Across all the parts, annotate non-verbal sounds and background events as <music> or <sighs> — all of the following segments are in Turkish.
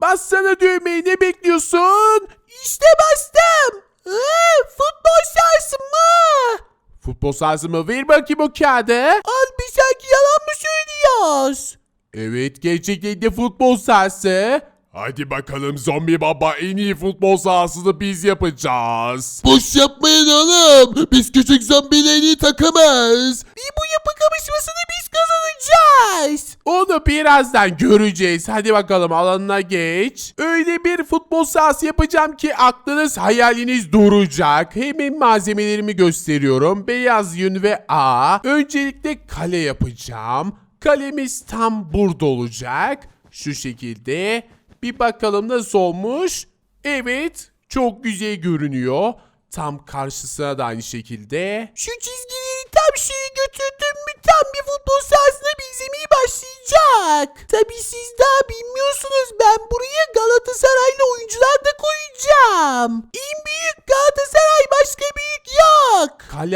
Bassana düğmeyi ne bekliyorsun? İşte bastım. Ee, futbol sahası mı? Futbol sahası mı? Ver bakayım o kağıdı. Al bir sanki yalan mı söylüyoruz? Evet gerçekten de futbol sahası. Hadi bakalım zombi baba en iyi futbol sahasını biz yapacağız. Boş yapmayın oğlum. Biz küçük zombiyle en iyi takımız. Bir bu yapı kapışmasını biz kazanacağız. Onu birazdan göreceğiz. Hadi bakalım alanına geç. Öyle bir futbol sahası yapacağım ki aklınız hayaliniz duracak. Hemen malzemelerimi gösteriyorum. Beyaz yün ve A. Öncelikle kale yapacağım. Kalemiz tam burada olacak. Şu şekilde. Bir bakalım nasıl olmuş. Evet. Çok güzel görünüyor. Tam karşısına da aynı şekilde. Şu çizgileri tam şeye götürdüm mü tam bir futbol sahasına benzemeye başlayacak. Tabii siz daha bilmiyorsunuz ben buraya Galatasaraylı oyuncular da koyacağım. En büyük Galatasaray başka büyük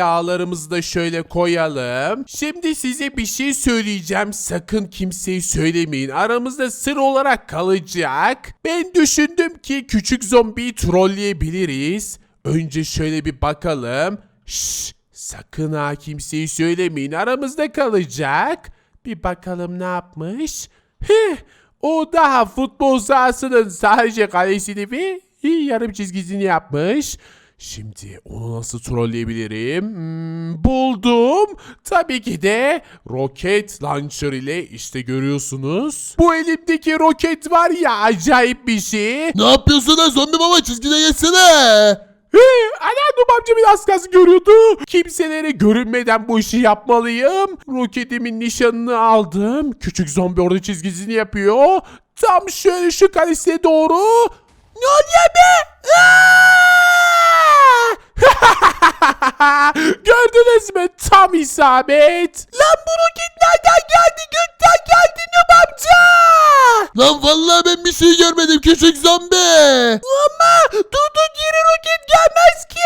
yok. Kale ağlarımızı da şöyle koyalım. Şimdi size bir şey söyleyeceğim. Sakın kimseye söylemeyin. Aramızda sır olarak kalacak. Ben düşündüm ki küçük zombiyi trolleyebiliriz. Önce şöyle bir bakalım. Şşş sakın ha kimseyi söylemeyin aramızda kalacak. Bir bakalım ne yapmış. Heh, o daha futbol sahasının sadece kalesini ve yarım çizgisini yapmış. Şimdi onu nasıl trolleyebilirim? Hmm, buldum. Tabii ki de roket launcher ile işte görüyorsunuz. Bu elimdeki roket var ya acayip bir şey. Ne yapıyorsun lan zombi baba çizgide geçsene. He, Anneannem amca biraz kalsın görüyordu. Kimselere görünmeden bu işi yapmalıyım. Roketimin nişanını aldım. Küçük zombi orada çizgisini yapıyor. Tam şöyle şu kalesine doğru. Ne oluyor be? Aa! <laughs> Gördünüz mü? Tam isabet. Lan bu roket nereden geldi? Gökten geldi Nub amca. Lan vallahi ben bir şey görmedim küçük zombi. Ama durduk yere roket gelmez ki.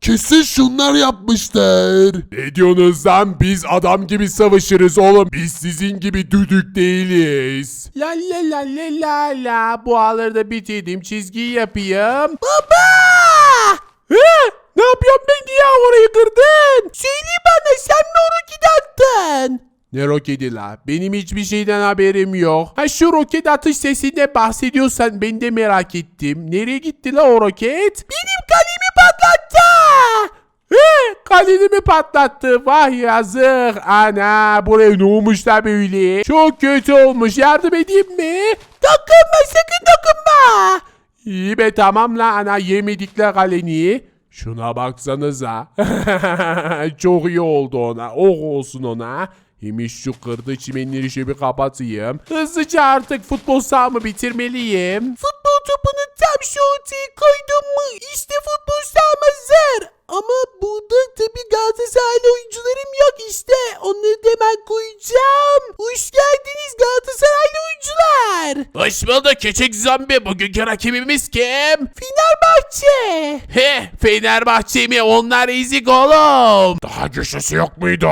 Kesin şunlar yapmıştır. Ne diyorsunuz lan? Biz adam gibi savaşırız oğlum. Biz sizin gibi düdük değiliz. La la la la la la. Bu ağları da bitirdim. Çizgiyi yapayım. Baba! He? Ne yapıyorsun ben niye orayı kırdın? Söyle bana sen mi o roketi attın? Ne roketi la? Benim hiçbir şeyden haberim yok. Ha şu roket atış sesinde bahsediyorsan ben de merak ettim. Nereye gitti la o roket? Benim kalemi patlattı. He, kaleni mi patlattı? Vah yazık. Ana buraya ne olmuş da böyle? Çok kötü olmuş. Yardım edeyim mi? Dokunma sakın dokunma. İyi be tamam la ana yemedikler kaleni. Şuna baksanıza. <laughs> Çok iyi oldu ona. Oh olsun ona. Yemiş şu kırdı çimenleri şöyle bir kapatayım. Hızlıca artık futbol sahamı bitirmeliyim. Futbol topunu tam şu ortaya koydum mu? İşte futbol saham hazır. Ama burada tabi Galatasaraylı oyuncularım yok işte. Onları da hemen koyacağım. Hoş geldiniz Galatasaraylı oyuncular. Hoş bulduk küçük zombi. Bugünkü rakibimiz kim? Fenerbahçe. He Fenerbahçe mi? Onlar ezik oğlum. Daha güçlüsü yok muydu?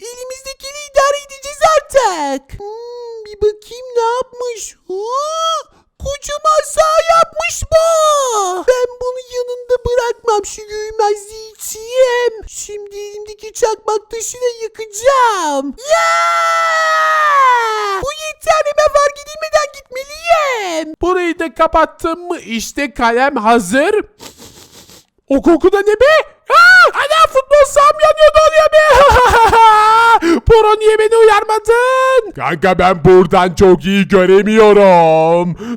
Elimizdekini idare edeceğiz artık. Hmm, bir bakayım ne yapmış. Oo, sağ yapmış bu. Ben bunu yanında bırakmam şu görmezliği içeyim. Şimdi elimdeki çakmak taşıyla yakacağım. Ya! Bu yeter hemen fark edilmeden gitmeliyim. Burayı da kapattım mı işte kalem hazır. O koku da ne be? Aa, ana futbol saham yanıyor ne? Poro niye beni uyarmadın? Kanka ben buradan çok iyi göremiyorum. <laughs>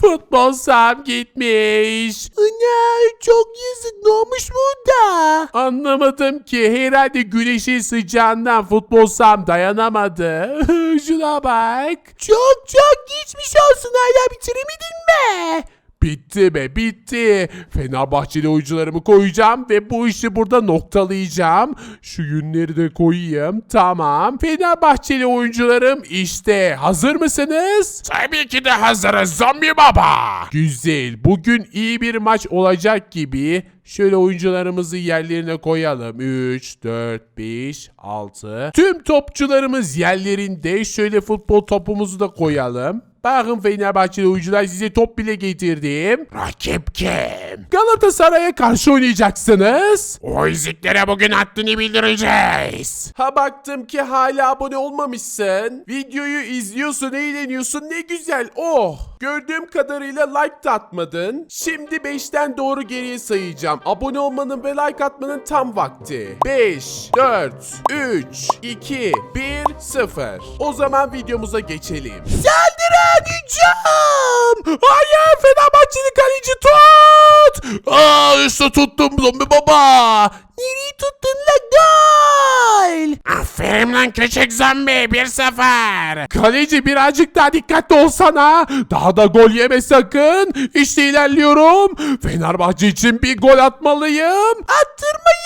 futbol saham gitmiş. Ana çok yazık ne olmuş burada? Anlamadım ki herhalde güneşin sıcağından futbol saham dayanamadı. <laughs> Şuna bak. Çok çok geçmiş olsun hala bitiremedin mi? Bitti be bitti. Fenerbahçeli oyuncularımı koyacağım ve bu işi burada noktalayacağım. Şu yünleri de koyayım. Tamam. Fenerbahçeli oyuncularım işte. Hazır mısınız? Tabii ki de hazırız zombi baba. Güzel. Bugün iyi bir maç olacak gibi. Şöyle oyuncularımızı yerlerine koyalım. 3, 4, 5, 6. Tüm topçularımız yerlerinde. Şöyle futbol topumuzu da koyalım. Bakın Fenerbahçeli oyuncular size top bile getirdim. Rakip kim? Galatasaray'a karşı oynayacaksınız. O iziklere bugün haddini bildireceğiz. Ha baktım ki hala abone olmamışsın. Videoyu izliyorsun, eğleniyorsun ne güzel. Oh! Gördüğüm kadarıyla like da atmadın. Şimdi 5'ten doğru geriye sayacağım. Abone olmanın ve like atmanın tam vakti. 5, 4, 3, 2, 1, 0. O zaman videomuza geçelim. Saldırın hücum! Hayır Fenerbahçeli kaleci tut! Aa işte tuttum zombi baba. Nereye tuttun la gol? Aferin lan küçük zombi bir sefer. Kaleci birazcık daha dikkatli olsana. Daha da gol yeme sakın. İşte ilerliyorum. Fenerbahçe için bir gol atmalıyım. Attırmayız.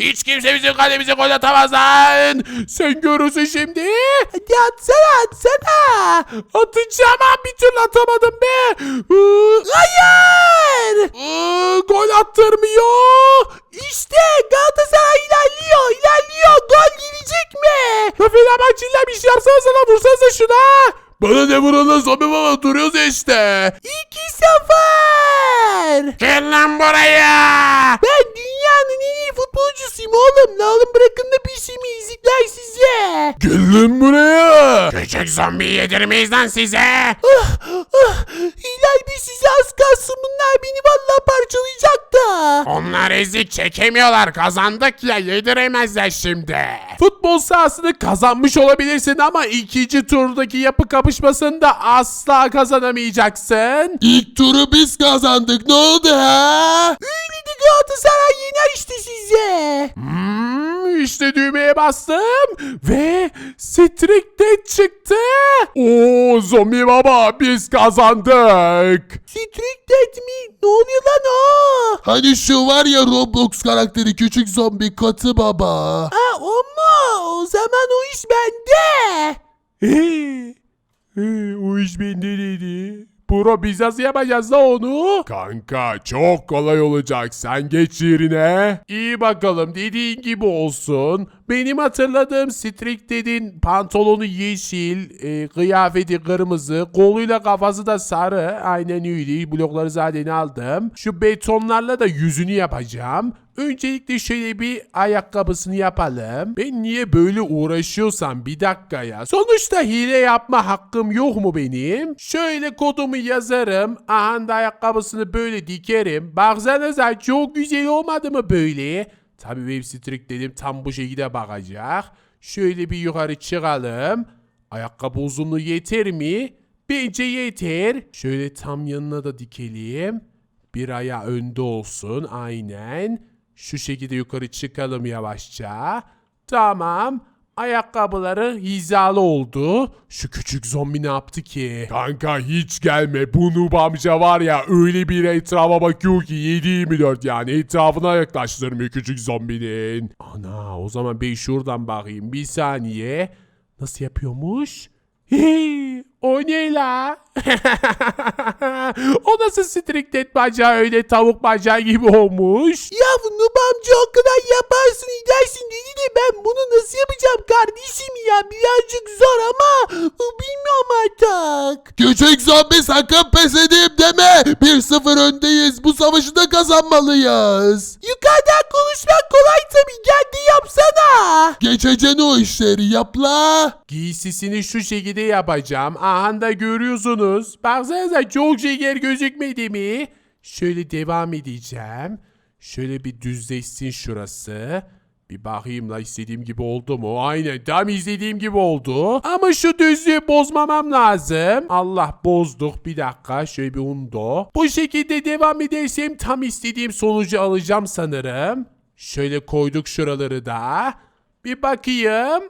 Hiç kimse bizim kalemize gol atamaz lan. Sen görürsün şimdi. Hadi atsana atsana. Atacağım ama bir türlü atamadım be. Iı, Hayır. Iı, Gol attırmıyor. İşte Galatasaray ilerliyor, ilerliyor. Gol gelecek mi? Ya Fenerbahçeliler bir şey yapsanız sana vursanıza şuna. Bana ne vuran zombi baba duruyoruz işte. 2-0. Gel lan buraya. Ben futbolcusuyum oğlum. La oğlum bırakın da peşimi izlikler size. Gelin buraya. Küçük zombi yedirmeyiz lan size. Ah, ah, Hilal bir size az kalsın bunlar beni vallahi parçalayacaktı. Onlar ezik çekemiyorlar kazandık ya yediremezler şimdi. Futbol sahasını kazanmış olabilirsin ama ikinci turdaki yapı kapışmasında asla kazanamayacaksın. İlk turu biz kazandık ne oldu ha? Öyleydi Galatasaray yener işte size. Hmm, işte düğmeye bastım ve Strik'te çıktı. Oo zombi baba biz kazandık. Strik'te mi? Ne oluyor lan o? Hani şu var ya Roblox karakteri küçük zombi katı baba. Ha o mu? O zaman o iş bende. o iş bende dedi. Bro biz nasıl yapacağız da onu? Kanka çok kolay olacak. Sen geç yerine. İyi bakalım dediğin gibi olsun. Benim hatırladığım Strict dedin pantolonu yeşil, e, kıyafeti kırmızı, koluyla kafası da sarı. Aynen öyle. Blokları zaten aldım. Şu betonlarla da yüzünü yapacağım. Öncelikle şöyle bir ayakkabısını yapalım. Ben niye böyle uğraşıyorsam bir dakika ya. Sonuçta hile yapma hakkım yok mu benim? Şöyle kodumu yazarım. Aha da ayakkabısını böyle dikerim. Baksanıza çok güzel olmadı mı böyle? Tabii web strict dedim tam bu şekilde bakacak. Şöyle bir yukarı çıkalım. Ayakkabı uzunluğu yeter mi? Bence yeter. Şöyle tam yanına da dikelim. Bir ayağı önde olsun aynen. Şu şekilde yukarı çıkalım yavaşça. Tamam. Ayakkabıları hizalı oldu. Şu küçük zombi ne yaptı ki? Kanka hiç gelme. Bu noob amca var ya öyle bir etrafa bakıyor ki 7-24 yani etrafına yaklaştırmıyor küçük zombinin. Ana o zaman ben şuradan bakayım. Bir saniye. Nasıl yapıyormuş? Hii, o ne la? <laughs> o nasıl strict bacağı öyle tavuk bacağı gibi olmuş? Ya Nub amca o kadar yaparsın gidersin dedi de ben bunu nasıl yapacağım kardeşim ya? Birazcık zor ama bilmiyorum artık. Küçük zombi sakın pes edeyim deme. 1-0 öndeyiz. Bu savaşı da kazanmalıyız. Yukarıdan konuşmak kolay tabii gel de yapsana. Geçeceksin o işleri yapla. Giysisini şu şekilde yapacağım. Aha da görüyorsunuz. Baksanıza çok şeker gözükmedi mi? Şöyle devam edeceğim. Şöyle bir düzleşsin şurası. Bir bakayım la istediğim gibi oldu mu? Aynen tam istediğim gibi oldu. Ama şu düzlüğü bozmamam lazım. Allah bozduk. Bir dakika şöyle bir undo. Bu şekilde devam edersem tam istediğim sonucu alacağım sanırım. Şöyle koyduk şuraları da. Bir bakayım.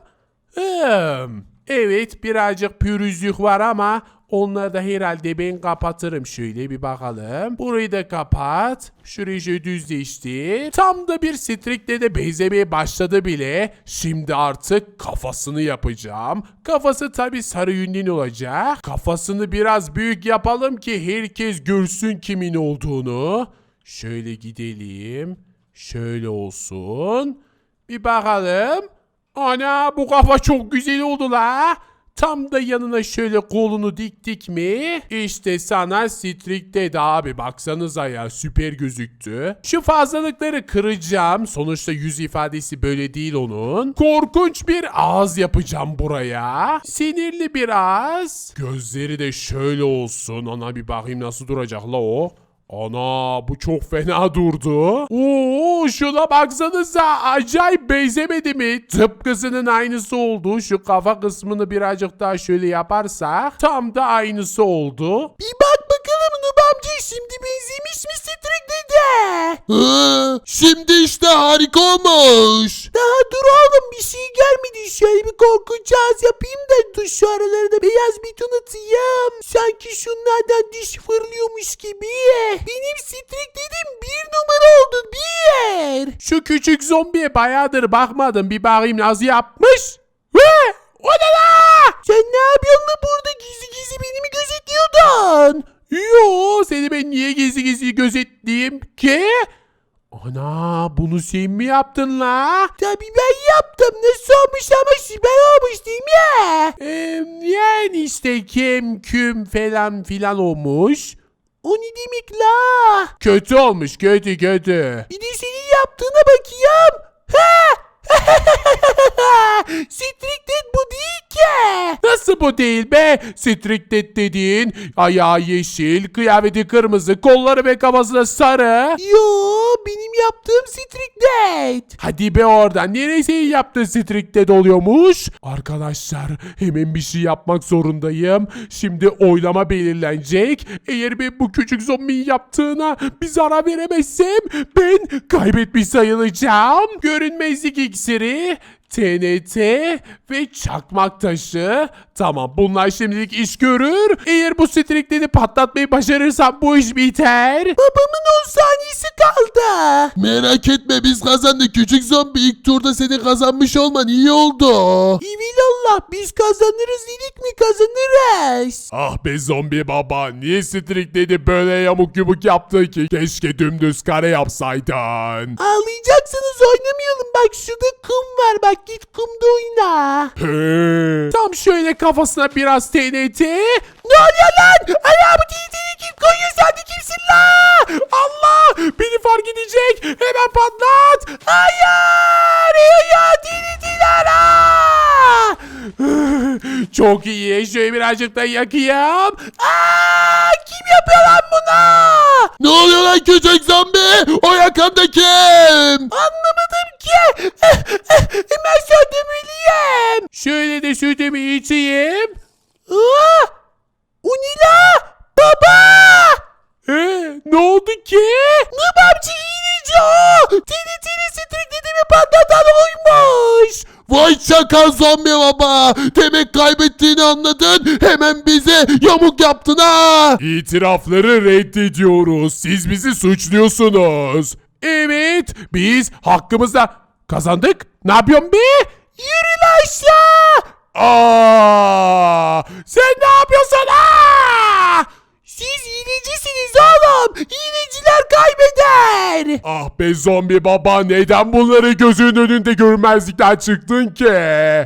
Hmm, evet birazcık pürüzlük var ama onları da herhalde ben kapatırım şöyle bir bakalım. Burayı da kapat. Şurayı şöyle düzleştir. Tam da bir strikle de benzemeye başladı bile. Şimdi artık kafasını yapacağım. Kafası tabi sarı yünlün olacak. Kafasını biraz büyük yapalım ki herkes görsün kimin olduğunu. Şöyle gidelim. Şöyle olsun. Bir bakalım. Ana bu kafa çok güzel oldu la. Tam da yanına şöyle kolunu diktik mi? İşte sana strik dedi abi. Baksanıza ya süper gözüktü. Şu fazlalıkları kıracağım. Sonuçta yüz ifadesi böyle değil onun. Korkunç bir ağız yapacağım buraya. Sinirli bir ağız. Gözleri de şöyle olsun. Ona bir bakayım nasıl duracak la o. Ana bu çok fena durdu. Oo şuna baksanıza acayip benzemedi mi? Tıpkısının aynısı oldu. Şu kafa kısmını birazcık daha şöyle yaparsak tam da aynısı oldu. Bir bak bakalım Nub amca şimdi benzemiş mi Strik dede? Hı, şimdi işte harika olmuş. Daha dur oğlum bir şey gelmedi. Şöyle bir korkunç ağız yapayım da dur şu beyaz beton atayım. Sanki şunlardan diş fırlıyormuş gibi. Benim Strik dedim bir numara oldu bir. Şu küçük zombiye bayağıdır bakmadım. Bir bakayım nasıl yapmış. Ve o ne la? Sen ne yapıyorsun burada gizli gizli beni mi gözetliyordun? Yo seni ben niye gizli gizli gözetleyeyim ki? Ana bunu sen mi yaptın la? Tabii ben yaptım. Nasıl olmuş ama süper olmuş değil mi? Ee, yani işte kem küm falan filan olmuş. O ne demek la? Kötü olmuş kötü kötü. Bir de senin yaptığına bakayım. <laughs> Stricted bu değil ki. Nasıl bu değil be? Stricted dediğin ayağı yeşil, kıyafeti kırmızı, kolları ve kafasına sarı. Yo benim yaptığım Stricted. Hadi be oradan. Neresi yaptı Stricted oluyormuş? Arkadaşlar hemen bir şey yapmak zorundayım. Şimdi oylama belirlenecek. Eğer ben bu küçük zombinin yaptığına bir zarar veremezsem ben kaybetmiş sayılacağım. Görünmezlik iksiri, me? TNT ve çakmak taşı. Tamam bunlar şimdilik iş görür. Eğer bu strikleri patlatmayı başarırsam bu iş biter. Babamın 10 saniyesi kaldı. Merak etme biz kazandık. Küçük zombi ilk turda senin kazanmış olman iyi oldu. İvillallah biz kazanırız dedik mi kazanırız. Ah be zombi baba niye strikleri böyle yamuk yumuk yaptın ki? Keşke dümdüz kare yapsaydın. Ağlayacaksınız oynamayalım bak şurada kum var bak git kumda oyna. He. Tam şöyle kafasına biraz TNT. Ne oluyor lan? Ayağımı TNT'yi kim koyuyor sen de kimsin la? Allah beni fark edecek. Hemen patlat. Hayır. Ya TNT'ler. <sighs> Çok iyi. Şöyle birazcık da yakayım. Aa, kim yapıyor lan bunu? Ne oluyor lan küçük zombi? O yakanda kim? Anlamadım ki. Hemen söndürmeliyim. Şöyle de sütümü içeyim. Aa, o ne la? Baba! Ee, ne oldu ki? Nıbapçı iğneci o! TNT'li strik dediğimi patlatan oymuş! Vay çakal zombi baba! Demek kaybettiğini anladın. Hemen bize yamuk yaptın ha! İtirafları reddediyoruz. Siz bizi suçluyorsunuz. Evet, biz hakkımızda kazandık. Ne yapıyorsun be? Yürü lan aşağı! Aa! Sen ne yapıyorsun? Aa! Siz iğnecisiniz oğlum! İğneciler kaybeder! Ah be zombi baba neden bunları gözünün önünde görmezlikten çıktın ki?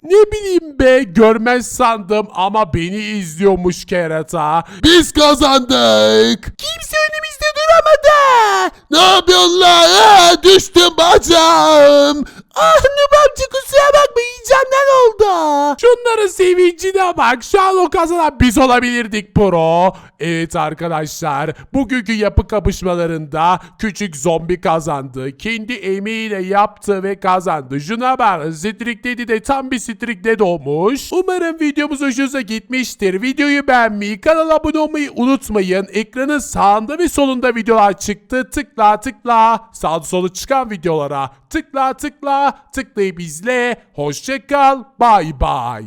Ne bileyim be görmez sandım ama beni izliyormuş kerata. Biz kazandık! Kimse önümüzde duramadı! Ne yapıyorsun lan? Ha, düştüm bacağım! Ah Nubamcı kusura bakma yiyeceğimden oldu. Şunların sevincine bak. Şu an o kazanan biz olabilirdik pro. Evet arkadaşlar. Bugünkü yapı kapışmalarında küçük zombi kazandı. Kendi emeğiyle yaptı ve kazandı. Şuna bak. Strik dedi de tam bir strik dedi olmuş. Umarım videomuz hoşunuza gitmiştir. Videoyu beğenmeyi, kanala abone olmayı unutmayın. Ekranın sağında ve solunda videolar çıktı. Tıkla tıkla. Sağ solu çıkan videolara tıkla tıkla. Tıklayıp izle. Hoşçakal. Bay bay.